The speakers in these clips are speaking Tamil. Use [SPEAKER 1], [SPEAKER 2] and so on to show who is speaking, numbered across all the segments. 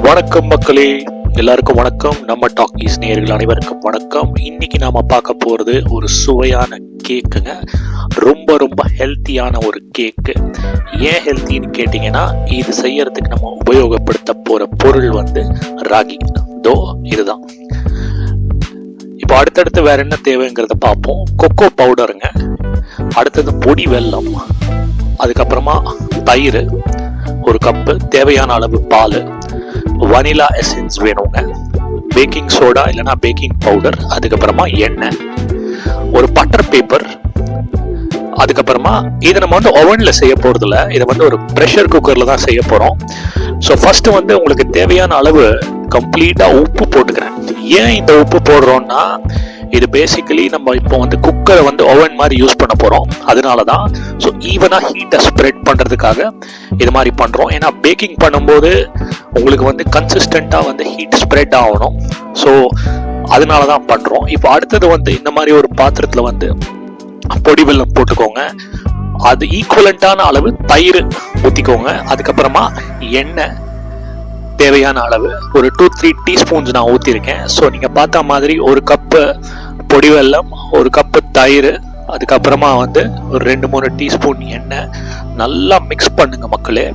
[SPEAKER 1] வணக்கம் மக்களே. எல்லாருக்கும் வணக்கம். நம்ம டாக்கீஸ் நேர்கள் அனைவருக்கும் வணக்கம். இன்னைக்கு நாம பார்க்க போறது ஒரு சுவையான கேக்குங்க. ரொம்ப ரொம்ப ஹெல்த்தியான ஒரு கேக்கு. ஏன் ஹெல்த்தின்னு கேட்டிங்கன்னா இது செய்யறதுக்கு நம்ம உபயோகப்படுத்த போற பொருள் வந்து ராகி. தோ இதுதான். இப்போ அடுத்தடுத்து வேற என்ன தேவைங்கிறத பார்ப்போம். கொக்கோ பவுடருங்க அடுத்தது பொடி வெல்லம். அதுக்கப்புறமா தயிர். ஒரு கப்பு. தேவையான அளவு பால். வனிலா எசன்ஸ் வேணுங்க. பேக்கிங் சோடா இல்லைன்னா பேக்கிங் பவுடர் அதுக்கப்புறமா எண்ணெய். ஒரு பட்டர் பேப்பர் அதுக்கப்புறமா இதை நம்ம வந்து ஓவனில் செய்ய போகிறதில்ல இதை வந்து ஒரு ப்ரெஷர் குக்கரில் தான் செய்ய போகிறோம் ஸோ ஃபஸ்ட்டு வந்து உங்களுக்கு தேவையான அளவு கம்ப்ளீட்டாக உப்பு போட்டுக்கிறேன். ஏன் இந்த உப்பு போடுறோன்னா இது பேசிக்கலி நம்ம இப்போ வந்து குக்கரை வந்து ஓவன் மாதிரி யூஸ் பண்ண போகிறோம் அதனால தான் ஸோ ஈவனாக ஹீட்டை ஸ்ப்ரெட் பண்ணுறதுக்காக இது மாதிரி பண்ணுறோம் ஏன்னா பேக்கிங் பண்ணும்போது உங்களுக்கு வந்து கன்சிஸ்டண்ட்டாக வந்து ஹீட் ஸ்ப்ரெட் ஆகணும். ஸோ அதனால தான் பண்ணுறோம் இப்போ அடுத்தது வந்து இந்த மாதிரி ஒரு பாத்திரத்தில் வந்து பொடி வெள்ளம் போட்டுக்கோங்க. அது ஈக்குவலண்ட்டான அளவு தயிர் ஊற்றிக்கோங்க அதுக்கப்புறமா எண்ணெய் தேவையான அளவு ஒரு டூ த்ரீ டீஸ்பூன்ஸ் நான் ஊற்றிருக்கேன் ஸோ நீங்கள் பார்த்த மாதிரி ஒரு கப்பு பொடி வெல்லம் ஒரு கப்பு தயிர் அதுக்கப்புறமா வந்து ஒரு ரெண்டு மூணு டீஸ்பூன் எண்ணெய் நல்லா மிக்ஸ் பண்ணுங்க மக்களே.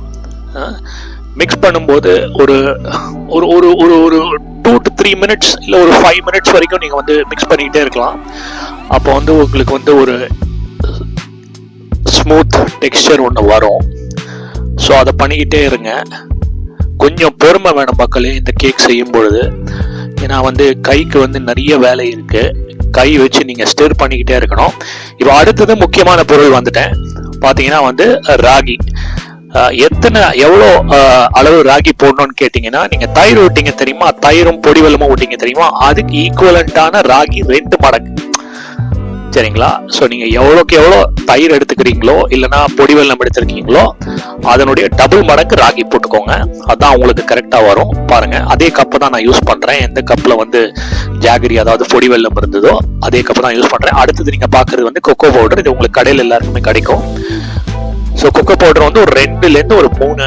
[SPEAKER 1] மிக்ஸ் பண்ணும்போது ஒரு ஒரு ஒரு ஒரு ஒரு டூ டு த்ரீ மினிட்ஸ் இல்லை ஒரு ஃபைவ் மினிட்ஸ் வரைக்கும் நீங்கள் வந்து மிக்ஸ் பண்ணிக்கிட்டே இருக்கலாம். அப்போ வந்து உங்களுக்கு வந்து ஒரு ஸ்மூத் டெக்ஸ்சர் ஒன்று வரும். ஸோ அதை பண்ணிக்கிட்டே இருங்க. கொஞ்சம் பொறுமை வேணும் மக்களே இந்த கேக் செய்யும் பொழுது ஏன்னா வந்து கைக்கு வந்து நிறைய வேலை இருக்குது கை வச்சு நீங்க ஸ்டிர் பண்ணிக்கிட்டே இருக்கணும். இப்போ அடுத்தது முக்கியமான பொருள் வந்துட்டேன். பார்த்தீங்கன்னா வந்து ராகி. எத்தனை எவ்வளோ அளவு ராகி போடணும்னு கேட்டிங்கன்னா நீங்கள் தயிர் விட்டீங்க தெரியுமா? தயிரும் பொடி வெல்லமும் விட்டீங்க தெரியுமா? அதுக்கு ஈக்குவலண்ட்டான ராகி ரெண்டு மடங்கு. சரிங்களா? ஸோ நீங்கள் எவ்வளோக்கு எவ்வளோ தயிர் எடுத்துக்கிறீங்களோ இல்லைன்னா பொடி வெல்லம் எடுத்துருக்கீங்களோ அதனுடைய டபுள் மடங்கு ராகி போட்டுக்கோங்க. அதான் உங்களுக்கு கரெக்டாக வரும். பாருங்கள் அதே கப்பு தான் நான் யூஸ் பண்ணுறேன் எந்த கப்பில் வந்து ஜாகரி அதாவது பொடி வெல்லம் இருந்ததோ அதே கப்பு தான் யூஸ் பண்ணுறேன் அடுத்தது நீங்கள் பார்க்குறது வந்து கொக்கோ பவுடர் இது உங்களுக்கு கடையில் எல்லாருக்குமே கிடைக்கும். ஸோ கொக்கோ பவுடர் வந்து ஒரு ரெண்டுலேருந்து ஒரு மூணு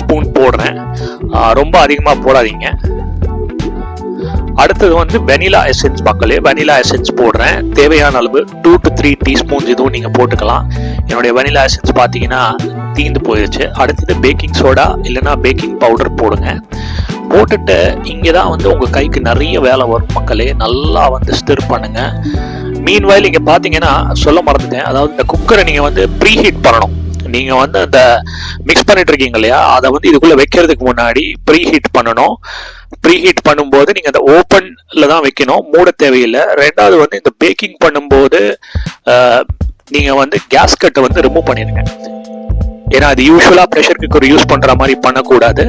[SPEAKER 1] ஸ்பூன் போடுறேன். ரொம்ப அதிகமாக போடாதீங்க. அடுத்தது வந்து வெனிலா எசன்ஸ் மக்களே வெனிலா எசன்ஸ் போடுறேன். தேவையான அளவு டூ டு த்ரீ டீஸ்பூன்ஸ் இதுவும் நீங்கள் போட்டுக்கலாம். என்னுடைய வெனிலா எசன்ஸ் பார்த்தீங்கன்னா தீந்து போயிடுச்சு அடுத்தது பேக்கிங் சோடா இல்லைன்னா பேக்கிங் பவுடர் போடுங்க. போட்டுட்டு இங்கே தான் வந்து உங்கள் கைக்கு நிறைய வேலை வரும் மக்களே. நல்லா வந்து ஸ்டிர் பண்ணுங்கள் மீன் வயல் இங்கே பார்த்தீங்கன்னா சொல்ல மறந்துட்டேன். அதாவது இந்த குக்கரை நீங்கள் வந்து ப்ரீ ஹீட் பண்ணணும். நீங்கள் வந்து அந்த மிக்ஸ் பண்ணிட்டு இருக்கீங்க இல்லையா? அதை வந்து இதுக்குள்ளே வைக்கிறதுக்கு முன்னாடி ப்ரீ ஹீட் பண்ணணும். ப்ரீ ஹீட் பண்ணும்போது நீங்கள் அந்த ஓப்பனில் தான் வைக்கணும். மூட தேவையில்லை. ரெண்டாவது வந்து இந்த பேக்கிங் பண்ணும்போது நீங்கள் வந்து கேஸ் கட்டை வந்து ரிமூவ் பண்ணிடுங்க. ஏன்னா அது யூஸ்வலாக ப்ரெஷர் குக்கர் யூஸ் பண்ணுற மாதிரி பண்ணக்கூடாது.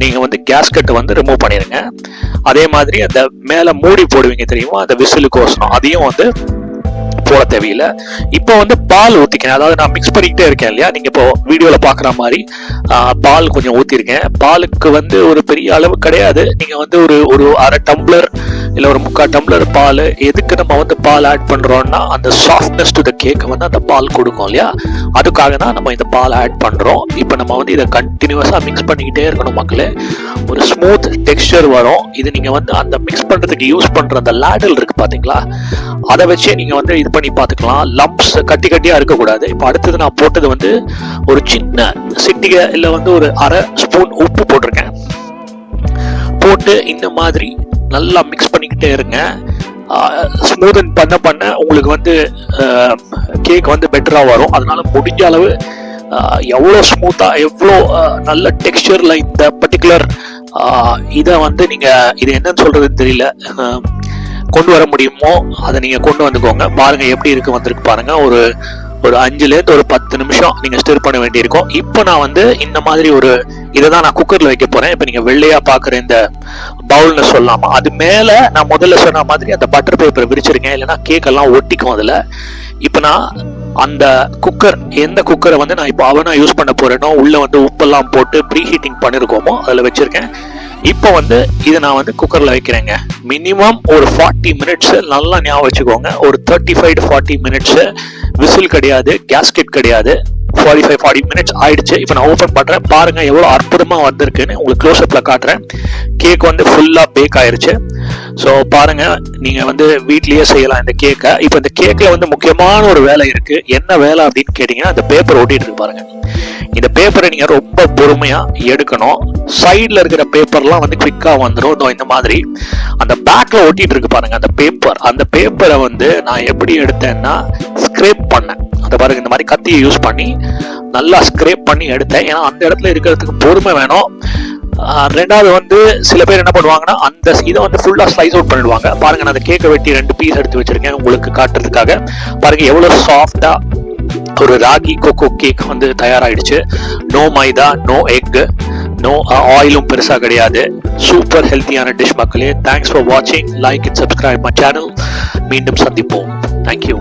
[SPEAKER 1] நீங்கள் வந்து கேஸ் கட்டை வந்து ரிமூவ் பண்ணிடுங்க. அதே மாதிரி அந்த மேலே மூடி போடுவீங்க தெரியுமா? அந்த விசிலுக்கு விசிலுக்கோசனம் அதையும் வந்து போட தேவையில்லை. இப்போ வந்து பால் ஊற்றிக்கிறேன் அதாவது நான் மிக்ஸ் பண்ணிக்கிட்டே இருக்கேன் இல்லையா? நீங்கள் இப்போ வீடியோவில் பார்க்குற மாதிரி பால் கொஞ்சம் ஊற்றிருக்கேன் பாலுக்கு வந்து ஒரு பெரிய அளவு கிடையாது. நீங்கள் வந்து ஒரு ஒரு அரை டம்ளர் இல்லை ஒரு முக்கால் டம்ளர் பால் எதுக்கு நம்ம வந்து பால் ஆட் பண்ணுறோம்னா அந்த சாஃப்ட்னஸ் டு த கேக்கை வந்து அந்த பால் கொடுக்கும் இல்லையா? அதுக்காக தான் நம்ம இந்த பால் ஆட் பண்ணுறோம் இப்போ நம்ம வந்து இதை கண்டினியூஸாக மிக்ஸ் பண்ணிக்கிட்டே இருக்கணும் மக்களே. ஒரு ஸ்மூத் டெக்ஸ்டர் வரும். இது நீங்கள் வந்து அந்த மிக்ஸ் பண்ணுறதுக்கு யூஸ் பண்ணுற அந்த லேடல் இருக்குது பார்த்தீங்களா அதை வச்சே நீங்கள் வந்து இது பண்ணி பார்த்துக்கலாம். லம்ப்ஸ் கட்டி கட்டியாக இருக்கக்கூடாது. இப்போ அடுத்தது நான் போட்டது வந்து ஒரு சின்ன சிட்டிகை இல்லை வந்து ஒரு அரை ஸ்பூன் உப்பு போட்டிருக்கேன். போட்டு இந்த மாதிரி நல்லா மிக்ஸ் பண்ணிக்கிட்டே இருங்க. ஸ்மூதன் பண்ண பண்ண உங்களுக்கு வந்து கேக் வந்து பெட்டராக வரும். அதனால் முடிஞ்ச அளவு எவ்வளோ ஸ்மூத்தாக எவ்வளோ நல்ல டெக்ஸ்டரில் இந்த பர்டிகுலர் இதை வந்து நீங்கள் இது என்னன்னு சொல்கிறதுன்னு தெரியல. கொண்டு வர முடியுமோ அதை நீங்கள் கொண்டு வந்துக்கோங்க. பாருங்கள் எப்படி இருக்கு வந்திருக்கு பாருங்கள் ஒரு ஒரு அஞ்சுலேருந்து ஒரு பத்து நிமிஷம் நீங்கள் ஸ்டிர் பண்ண வேண்டியிருக்கும். இப்போ நான் வந்து இந்த மாதிரி ஒரு இதை தான் நான் குக்கரில் வைக்க போகிறேன் இப்போ நீங்கள் வெள்ளையாக பார்க்குற இந்த பவுல்னு சொல்லலாமா அது மேலே நான் முதல்ல சொன்ன மாதிரி அந்த பட்டர் பேப்பரை விரிச்சிருக்கேன் இல்லைன்னா கேக்கெல்லாம் ஒட்டிக்கும் அதில். இப்போ நான் அந்த குக்கர் எந்த குக்கரை வந்து நான் இப்போ அவனாக யூஸ் பண்ண போகிறேனோ உள்ளே வந்து உப்பெல்லாம் போட்டு ப்ரீ ஹீட்டிங் பண்ணியிருக்கோமோ அதில் வச்சுருக்கேன். இப்போ வந்து இதை நான் வந்து குக்கரில் வைக்கிறேங்க. மினிமம் ஒரு ஃபார்ட்டி மினிட்ஸு நல்லா ஞாபகம் வச்சுக்கோங்க. ஒரு thirty five to forty minutes whistle கிடையாது கேஸ்கெட் கிடையாது. ஃபார்ட்டி ஃபைவ் ஃபார்ட்டி மினிட்ஸ் ஆயிடுச்சு. இப்போ நான் ஓப்பன் பண்ணுறேன் பாருங்க எவ்வளோ அற்புதமாக வந்திருக்குன்னு உங்களுக்கு க்ளோஸ்அப்பில் காட்டுறேன். கேக் வந்து ஃபுல்லாக பேக் ஆயிடுச்சு ஸோ பாருங்கள் நீங்கள் வந்து வீட்லேயே செய்யலாம் இந்த கேக்கை இப்போ இந்த கேக்கில் வந்து முக்கியமான ஒரு வேலை இருக்குது என்ன வேலை அப்படின்னு கேட்டிங்கன்னா அந்த பேப்பர் ஓட்டிகிட்டு இருக்கு பாருங்கள் இந்த பேப்பரை நீங்கள் ரொம்ப பொறுமையாக எடுக்கணும். சைடில் இருக்கிற பேப்பர்லாம் வந்து குவிக்காக வந்துடும் இந்த மாதிரி. அந்த பேக்கில் ஒட்டிட்டு இருக்கு பாருங்க அந்த பேப்பர் அந்த பேப்பரை வந்து நான் எப்படி எடுத்தேன்னா ஸ்க்ரேப் பண்ணேன். அந்த பாருங்க இந்த மாதிரி கத்தியை யூஸ் பண்ணி நல்லா ஸ்க்ரேப் பண்ணி எடுத்தேன். ஏன்னா அந்த இடத்துல இருக்கிறதுக்கு பொறுமை வேணும். ரெண்டாவது வந்து சில பேர் என்ன பண்ணுவாங்கன்னா அந்த இதை வந்து ஃபுல்லாக ஸ்லைஸ் அவுட் பண்ணிடுவாங்க. பாருங்க நான் அந்த கேக்கை வெட்டி ரெண்டு பீஸ் எடுத்து வச்சிருக்கேன் உங்களுக்கு காட்டுறதுக்காக. பாருங்க எவ்வளோ சாஃப்டாக ஒரு ராகி கொக்கோ கேக் வந்து தயாராகிடுச்சு no maida no egg no ஆயிலும் பெருசாக கிடையாது. சூப்பர் ஹெல்த்தியான டிஷ் மக்களே தேங்க்ஸ் ஃபார் வாட்சிங் like and subscribe my channel மீண்டும் சந்திப்போம். Thank you